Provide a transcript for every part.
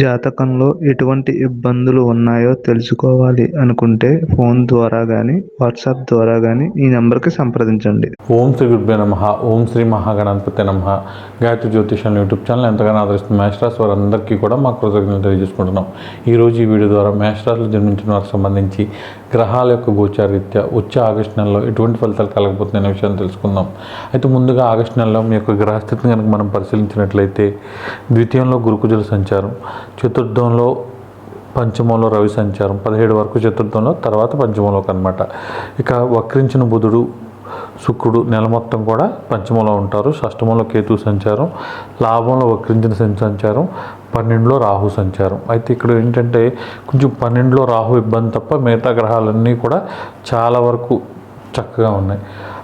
జాతకంలో ఎటువంటి ఇబ్బందులు ఉన్నాయో తెలుసుకోవాలి అనుకుంటే ఫోన్ ద్వారా కానీ వాట్సాప్ ద్వారా కానీ ఈ నెంబర్కి సంప్రదించండి. ఓం శ్రీ గురుభ్య నమ ఓం శ్రీ మహాగణాధిపతి నమ. గాయత్రి జ్యోతిషాన్ని యూట్యూబ్ ఛానల్ ఎంతగానో ఆదరిస్తున్న మేషరాశి వారందరికీ కూడా మా కృతజ్ఞతలు తెలియజేసుకుంటున్నాం. ఈరోజు ఈ వీడియో ద్వారా మేషరాశులు జన్మించిన వారికి సంబంధించి గ్రహాల యొక్క గోచారీత్యా వచ్చే ఆగస్టు నెలలో ఎటువంటి ఫలితాలు కలగబోతున్నాయనే విషయాన్ని తెలుసుకుందాం. అయితే ముందుగా ఆగస్టు నెలలో మీ యొక్క గ్రహస్థితిని కనుక మనం పరిశీలించినట్లయితే ద్వితీయంలో గురుకుజుల సంచారం. చతుర్థంలో పంచమంలో రవి సంచారం పదిహేడు వరకు చతుర్థంలో తర్వాత పంచమంలోకి అనమాట ఇక వక్రించిన బుధుడు శుక్రుడు నెల మొత్తం కూడా పంచమంలో ఉంటారు. షష్టమంలో కేతు సంచారం లాభంలో వక్రించిన సంచారం పన్నెండులో రాహు సంచారం. అయితే ఇక్కడ ఏంటంటే కొంచెం పన్నెండులో రాహు ఇబ్బంది తప్ప మిగతా గ్రహాలన్నీ కూడా చాలా వరకు చక్కగా ఉన్నాయి.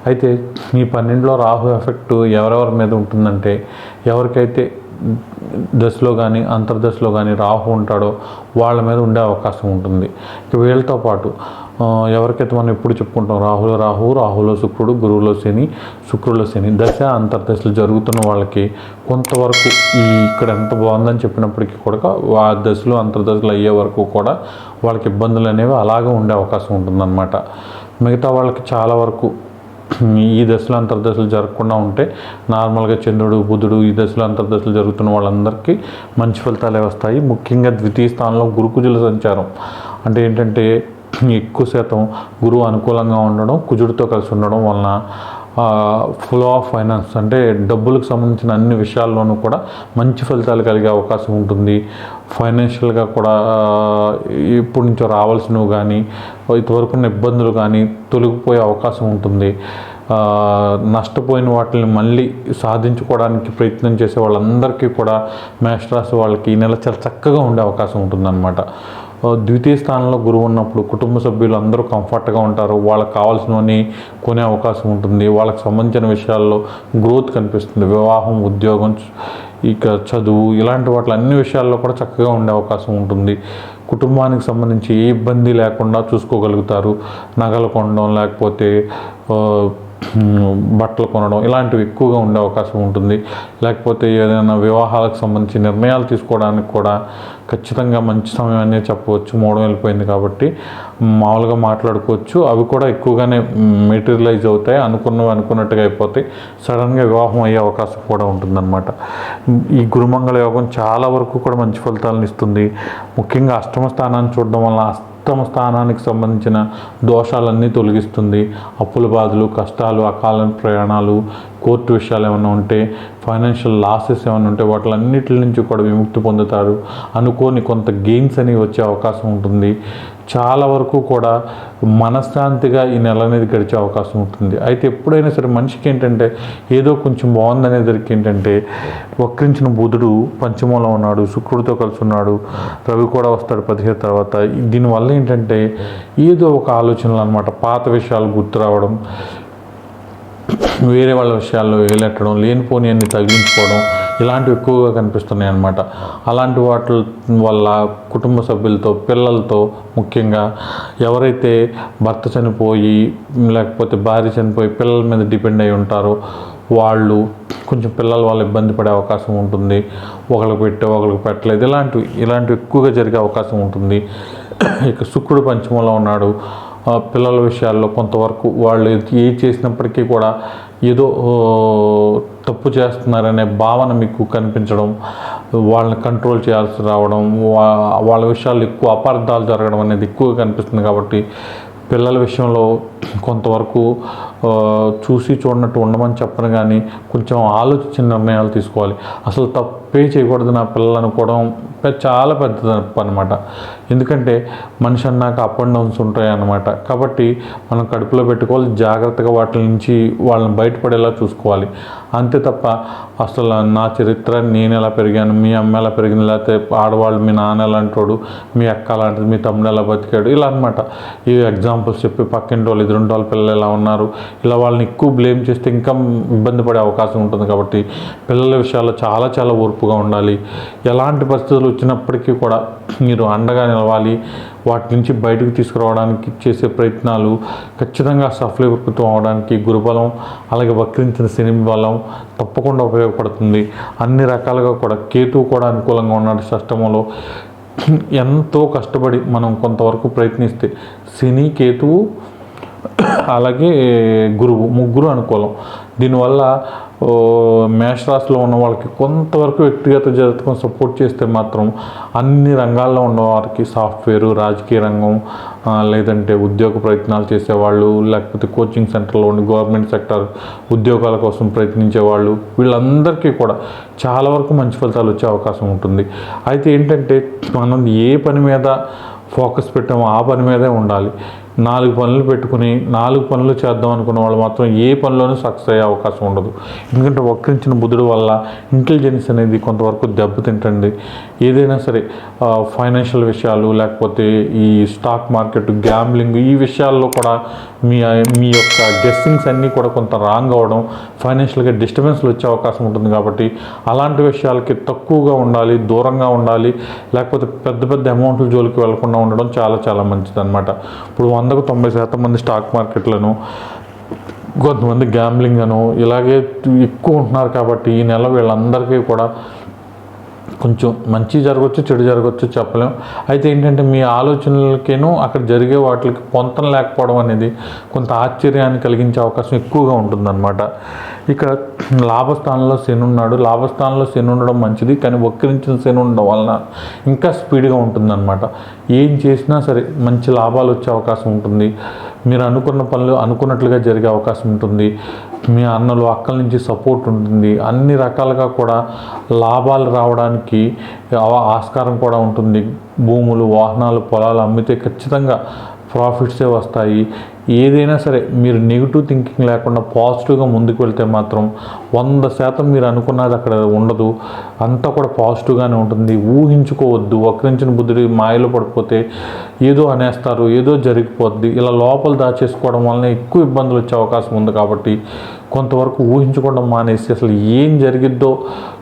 అయితే ఈ పన్నెండులో రాహు ఎఫెక్ట్ ఎవరెవరి మీద ఉంటుందంటే ఎవరికైతే దశలో కానీ అంతర్దశలో కానీ రాహు ఉంటాడో వాళ్ళ మీద ఉండే అవకాశం ఉంటుంది. ఇక వీళ్ళతో పాటు ఎవరికైతే మనం ఎప్పుడు చెప్పుకుంటాం రాహులో రాహు రాహులో శుక్రుడు గురువులో శని శుక్రులో శని దశ అంతర్దశలు జరుగుతున్న వాళ్ళకి కొంతవరకు ఈ ఇక్కడ ఎంత బాగుందని చెప్పినప్పటికీ కూడా ఆ దశలు అంతర్దశలు అయ్యే వరకు కూడా వాళ్ళకి ఇబ్బందులు అనేవి అలాగే ఉండే అవకాశం ఉంటుందన్నమాట. మిగతా వాళ్ళకి చాలా వరకు ఈ దశలో అంతర్దశలు జరగకుండా ఉంటే నార్మల్గా చంద్రుడు బుధుడు ఈ దశలో అంతర్దశలు జరుగుతున్న వాళ్ళందరికీ మంచి ఫలితాలే వస్తాయి? ముఖ్యంగా ద్వితీయ స్థానంలో గురుకుజుల సంచారం. అంటే ఏంటంటే ఎక్కువ శాతం గురువు అనుకూలంగా ఉండడం కుజుడితో కలిసి ఉండడం వలన ఫ్లో ఆఫ్ ఫైనాన్స్ అంటే డబ్బులకు సంబంధించిన అన్ని విషయాల్లోనూ కూడా మంచి ఫలితాలు కలిగే అవకాశం ఉంటుంది. ఫైనాన్షియల్గా కూడా ఇప్పటి నుంచో రావాల్సినవి కానీ ఇంతవరకు ఉన్న ఇబ్బందులు కానీ తొలగిపోయే అవకాశం ఉంటుంది. నష్టపోయిన వాటిని మళ్ళీ సాధించుకోవడానికి ప్రయత్నం చేసే వాళ్ళందరికీ కూడా మేషరాశి వాళ్ళకి ఈ నెల చాలా చక్కగా ఉండే అవకాశం ఉంటుందన్నమాట. ద్వితీయ స్థానంలో గురువు ఉన్నప్పుడు కుటుంబ సభ్యులు అందరూ కంఫర్ట్గా ఉంటారు. వాళ్ళకి కావాల్సినవన్నీ కొనే అవకాశం ఉంటుంది. వాళ్ళకి సంబంధించిన విషయాల్లో గ్రోత్ కనిపిస్తుంది. వివాహం ఉద్యోగం ఇక చదువు ఇలాంటి వాటి అన్ని విషయాల్లో కూడా చక్కగా ఉండే అవకాశం ఉంటుంది. కుటుంబానికి సంబంధించి ఏ ఇబ్బంది లేకుండా చూసుకోగలుగుతారు. నగలు కొనడం లేకపోతే బట్టలు కొనడం ఇలాంటివి ఎక్కువగా ఉండే అవకాశం ఉంటుంది. లేకపోతే ఏదైనా వివాహాలకు సంబంధించి నిర్ణయాలు తీసుకోవడానికి కూడా ఖచ్చితంగా మంచి సమయం అనే చెప్పవచ్చు. మూడం వెళ్ళిపోయింది కాబట్టి మామూలుగా మాట్లాడుకోవచ్చు. అవి కూడా ఎక్కువగానే మెటీరియలైజ్ అవుతాయి. అనుకున్నవి అనుకున్నట్టుగా అయిపోతాయి. సడన్గా వివాహం అయ్యే అవకాశం కూడా ఉంటుందన్నమాట. ఈ గురుమంగళ యోగం చాలా వరకు కూడా మంచి ఫలితాలను ఇస్తుంది. ముఖ్యంగా అష్టమ స్థానాన్ని చూడడం వల్ల ఉత్తమ స్థానానికి సంబంధించిన దోషాలన్నీ తొలగిస్తుంది. అప్పుల బాధలు కష్టాలు అకాల ప్రయాణాలు కోర్టు విషయాలు ఏమైనా ఉంటే ఫైనాన్షియల్ లాసెస్ ఏమైనా ఉంటే వాటిలన్నిటి నుంచి కూడా విముక్తి పొందుతారు. అనుకోని కొంత గెయిన్స్ అనేవి వచ్చే అవకాశం ఉంటుంది. చాలా వరకు కూడా మనశ్శాంతిగా ఈ నెల అనేది గడిచే అవకాశం ఉంటుంది. అయితే ఎప్పుడైనా సరే మనిషికి ఏంటంటే ఏదో కొంచెం బాగుందనేసరికి ఏంటంటే వక్రించిన బుధుడు పంచమంలో ఉన్నాడు శుక్రుడితో కలిసి ఉన్నాడు రవి కూడా వస్తాడు పదిహేను తర్వాత. దీనివల్ల ఏంటంటే ఏదో ఒక ఆలోచనలు అనమాట పాత విషయాలు గుర్తు రావడం వేరే వాళ్ళ విషయాల్లో వేలెట్టడం లేనిపోని అన్ని తగిలించుకోవడం ఇలాంటివి ఎక్కువగా కనిపిస్తున్నాయి అన్నమాట. అలాంటి వాటి వల్ల కుటుంబ సభ్యులతో పిల్లలతో ముఖ్యంగా ఎవరైతే భర్త చనిపోయి లేకపోతే భార్య చనిపోయి పిల్లల మీద డిపెండ్ అయి ఉంటారో వాళ్ళు కొంచెం పిల్లల వల్ల ఇబ్బంది పడే అవకాశం ఉంటుంది. ఒకరికి పెట్టే ఒకరికి పెట్టలేదు. ఇలాంటివి ఇలాంటివి ఎక్కువగా జరిగే అవకాశం ఉంటుంది. ఇక శుక్రుడు పంచమంలో ఉన్నాడు. పిల్లల విషయాల్లో కొంతవరకు వాళ్ళు ఏ చేసినప్పటికీ కూడా ఏదో తప్పు చేస్తున్నారనే భావన మీకు కనిపించడం వాళ్ళని కంట్రోల్ చేయాల్సి రావడం వాళ్ళ విషయాలు ఎక్కువ అపార్థాలు జరగడం అనేది ఎక్కువగా కనిపిస్తుంది కాబట్టి పిల్లల విషయంలో కొంతవరకు చూసి చూడనట్టు ఉండమని చెప్పను కానీ కొంచెం ఆలోచించిన నిర్ణయాలు తీసుకోవాలి. అసలు తప్పు పే చేయకూడదు నా పిల్లలు అనుకోవడం చాలా పెద్ద తప్పు అనమాట ఎందుకంటే మనిషి అన్నాక అప్ అండ్ డౌన్స్ ఉంటాయి అనమాట కాబట్టి మనం కడుపులో పెట్టుకోవాలి జాగ్రత్తగా వాటి నుంచి వాళ్ళని బయటపడేలా చూసుకోవాలి. అంతే తప్ప అసలు నా చరిత్ర నేను ఎలా పెరిగాను మీ అమ్మ ఎలా పెరిగింది లేకపోతే ఆడవాళ్ళు మీ నాన్న ఎలాంటోడు మీ అక్క లాంటిది మీ తమ్ముడు ఎలా బతికాడు ఇలా అనమాట ఈ ఎగ్జాంపుల్స్ చెప్పి పక్కింటి వాళ్ళు ఎదురుంటి వాళ్ళ పిల్లలు ఎలా ఉన్నారు ఇలా వాళ్ళని ఎక్కువ బ్లేమ్ చేస్తే ఇంకా ఇబ్బంది పడే అవకాశం ఉంటుంది. కాబట్టి పిల్లల విషయాల్లో చాలా చాలా ఓర్పుగా ఉండాలి. ఎలాంటి పరిస్థితులు వచ్చినప్పటికీ కూడా మీరు అండగా నిలవాలి. వాటి నుంచి బయటకు తీసుకురావడానికి చేసే ప్రయత్నాలు ఖచ్చితంగా సఫలీకృతం అవడానికి గురుబలం అలాగే వక్రించిన శని బలం తప్పకుండా ఉపయోగపడుతుంది. అన్ని రకాలుగా కూడా కేతువు కూడా అనుకూలంగా ఉన్నాడు షష్టమంలో. ఎంతో కష్టపడి మనం కొంతవరకు ప్రయత్నిస్తే శని కేతువు అలాగే గురువు ముగ్గురు అనుకూలం. దీనివల్ల మేషరాశిలో ఉన్న వాళ్ళకి కొంతవరకు వ్యక్తిగత జాతకం సపోర్ట్ చేస్తే మాత్రం అన్ని రంగాల్లో ఉన్న వారికి సాఫ్ట్వేర్ రాజకీయ రంగం లేదంటే ఉద్యోగ ప్రయత్నాలు చేసేవాళ్ళు లేకపోతే కోచింగ్ సెంటర్లో ఉండి గవర్నమెంట్ సెక్టర్ ఉద్యోగాల కోసం ప్రయత్నించే వాళ్ళు వీళ్ళందరికీ కూడా చాలా వరకు మంచి ఫలితాలు వచ్చే అవకాశం ఉంటుంది. అయితే ఏంటంటే మనం ఏ పని మీద ఫోకస్ పెట్టామో ఆ పని మీదే ఉండాలి. నాలుగు పనులు పెట్టుకుని నాలుగు పనులు చేద్దాం అనుకున్న వాళ్ళు మాత్రం ఏ పనిలోనూ సక్సెస్ అయ్యే అవకాశం ఉండదు. ఎందుకంటే వక్రించిన బుద్ధుడు వల్ల ఇంటెలిజెన్స్ అనేది కొంతవరకు దెబ్బతింటండి ఏదైనా సరే ఫైనాన్షియల్ విషయాలు లేకపోతే ఈ స్టాక్ మార్కెట్ గ్యాంబ్లింగ్ ఈ విషయాల్లో కూడా మీ మీ యొక్క గెస్సింగ్స్ అన్నీ కూడా కొంత రాంగ్ అవ్వడం ఫైనాన్షియల్గా డిస్టర్బెన్స్లు వచ్చే అవకాశం ఉంటుంది కాబట్టి అలాంటి విషయాలకి తక్కువగా ఉండాలి దూరంగా ఉండాలి లేకపోతే పెద్ద పెద్ద అమౌంట్ల జోలికి వెళ్ళకుండా ఉండడం చాలా చాలా మంచిది అనమాట ఇప్పుడు వందకు తొంభై శాతం మంది స్టాక్ మార్కెట్లను కొంతమంది గ్యాంబ్లింగ్ అను ఇలాగే ఎక్కువ ఉంటున్నారు కాబట్టి ఈ నెల వీళ్ళందరికీ కూడా కొంచెం మంచి జరగవచ్చు చెడు జరగవచ్చు చెప్పలేం. అయితే ఏంటంటే మీ ఆలోచనలకేను అక్కడ జరిగే వాటికి పొంతం లేకపోవడం అనేది కొంత ఆశ్చర్యాన్ని కలిగించే అవకాశం ఎక్కువగా ఉంటుందన్నమాట. ఇక లాభస్థానంలో శని ఉన్నాడు. లాభస్థానంలో శని ఉండడం మంచిది కానీ వక్రించిన శని ఉండడం వలన ఇంకా స్పీడ్గా ఉంటుందన్నమాట. ఏం చేసినా సరే మంచి లాభాలు వచ్చే అవకాశం ఉంటుంది. మీరు అనుకున్న పనులు అనుకున్నట్లుగా జరిగే అవకాశం ఉంటుంది. మీ అన్నలు అక్కల నుంచి సపోర్ట్ ఉంటుంది. అన్ని రకాలుగా కూడా లాభాలు రావడానికి ఆస్కారం కూడా ఉంటుంది. భూములు వాహనాలు పొలాలు అమ్మితే ఖచ్చితంగా ప్రాఫిట్సే వస్తాయి. ఏదైనా సరే మీరు నెగిటివ్ థింకింగ్ లేకుండా పాజిటివ్గా ముందుకు వెళ్తే మాత్రం వంద శాతం మీరు అనుకున్నది అక్కడ ఉండదు. అంతా కూడా పాజిటివ్గానే ఉంటుంది. ఊహించుకోవద్దు. వక్రించిన బుద్ధుడి మాయలో పడిపోతే ఏదో అనేస్తారు ఏదో జరిగిపోద్ది. ఇలా లోపల దాచేసుకోవడం వలన ఎక్కువ ఇబ్బందులు వచ్చే అవకాశం ఉంది కాబట్టి కొంతవరకు ఊహించుకోవడం మానేసి అసలు ఏం జరిగిద్దో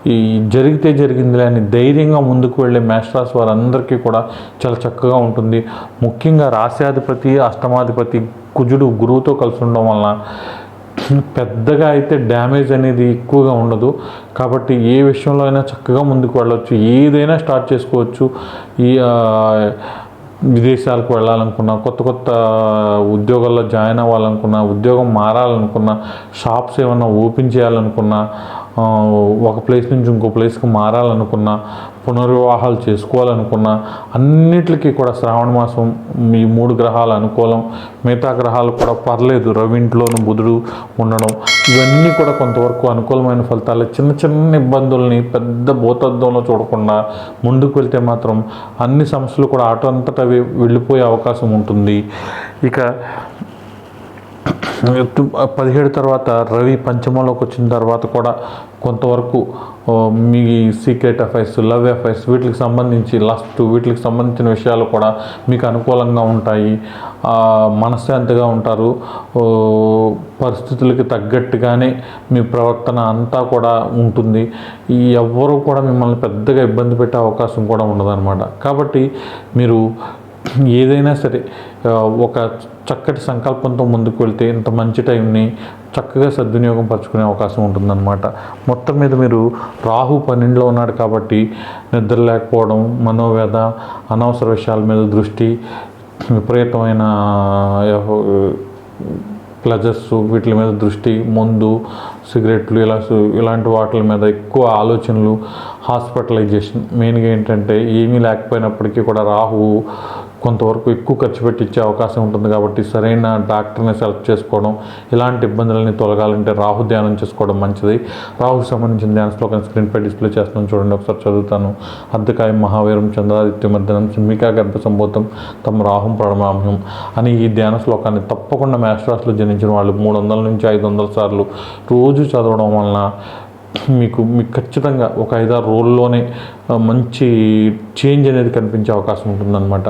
ఈ జరిగితే జరిగిందిలే అని ధైర్యంగా ముందుకు వెళ్ళే మేషరాశి వారందరికీ కూడా చాలా చక్కగా ఉంటుంది. ముఖ్యంగా రాశ్యాధిపతి అష్టమాధిపతి కుజుడు గురువుతో కలిసి ఉండడం వలన పెద్దగా అయితే డ్యామేజ్ అనేది ఎక్కువగా ఉండదు. కాబట్టి ఏ విషయంలో అయినా చక్కగా ముందుకు వెళ్ళవచ్చు ఏదైనా స్టార్ట్ చేసుకోవచ్చు. ఈ విదేశాలకు వెళ్ళాలనుకున్నా కొత్త కొత్త ఉద్యోగాల్లో జాయిన్ అవ్వాలనుకున్నా ఉద్యోగం మారాలనుకున్నా షాప్స్ ఏమన్నా ఓపెన్ చేయాలనుకున్నా ఒక ప్లేస్ నుంచి ఇంకో ప్లేస్కి మారాలనుకున్నా పునర్వివాహాలు చేసుకోవాలనుకున్నా అన్నిటికీ కూడా శ్రావణ మాసం ఈ మూడు గ్రహాలు అనుకూలం. మిగతా గ్రహాలు కూడా పర్లేదు. రవింట్లోనూ బుధుడు ఉండడం. ఇవన్నీ కూడా కొంతవరకు అనుకూలమైన ఫలితాలు. చిన్న చిన్న ఇబ్బందుల్ని పెద్ద భూతద్దంలో చూడకుండా ముందుకు వెళ్తే మాత్రం అన్ని సమస్యలు కూడా ఆటో అంతటా అవి వెళ్ళిపోయే అవకాశం ఉంటుంది. ఇక పదిహేడు తర్వాత రవి పంచమంలోకి వచ్చిన తర్వాత కూడా కొంతవరకు మీ సీక్రెట్ అఫైర్స్ లవ్ అఫైర్స్ వీటికి సంబంధించి లస్ట్ వీటికి సంబంధించిన విషయాలు కూడా మీకు అనుకూలంగా ఉంటాయి. మనశ్శాంతిగా ఉంటారు. పరిస్థితులకి తగ్గట్టుగానే మీ ప్రవర్తన అంతా కూడా ఉంటుంది. ఈ ఎవ్వరూ కూడా మిమ్మల్ని పెద్దగా ఇబ్బంది పెట్టే అవకాశం కూడా ఉండదన్నమాట. కాబట్టి మీరు ఏదైనా సరే ఒక చక్కటి సంకల్పంతో ముందుకు వెళ్తే ఇంత మంచి టైంని చక్కగా సద్వినియోగం పరచుకునే అవకాశం ఉంటుందన్నమాట. మొత్తం మీద మీరు రాహు పన్నెండులో ఉన్నాడు కాబట్టి నిద్ర లేకపోవడం మనోవేద అనవసర విషయాల మీద దృష్టి విపరీతమైన ప్లెజర్స్ వీటి మీద దృష్టి మందు సిగరెట్లు ఇలా ఇలాంటి వాటి మీద ఎక్కువ ఆలోచనలు హాస్పిటలైజేషన్ మెయిన్గా ఏంటంటే ఏమీ లేకపోయినప్పటికీ కూడా రాహువు కొంతవరకు ఎక్కువ ఖర్చు పెట్టించే అవకాశం ఉంటుంది కాబట్టి సరైన డాక్టర్ని సెలెక్ట్ చేసుకోవడం ఇలాంటి ఇబ్బందులని తొలగాలంటే రాహు ధ్యానం చేసుకోవడం మంచిది. రాహుకు సంబంధించిన ధ్యాన శ్లోకం స్క్రీన్పై డిస్ప్లే చేస్తున్నాను చూడండి ఒకసారి చదువుతాను. అర్ధకాయం మహావీరం చంద్రాదిత్య మర్దనం సింహికా గర్భ సంబోధం తమ రాహుం ప్రణమామ్యం అని ఈ ధ్యాన శ్లోకాన్ని తప్పకుండా మేషరాశిలో జనించిన వాళ్ళు మూడు వందల నుంచి ఐదు వందల సార్లు రోజు చదవడం వలన మీకు మీకు ఖచ్చితంగా ఒక ఐదారు రోజుల్లోనే మంచి చేంజ్ అనేది కనిపించే అవకాశం ఉంటుందన్నమాట.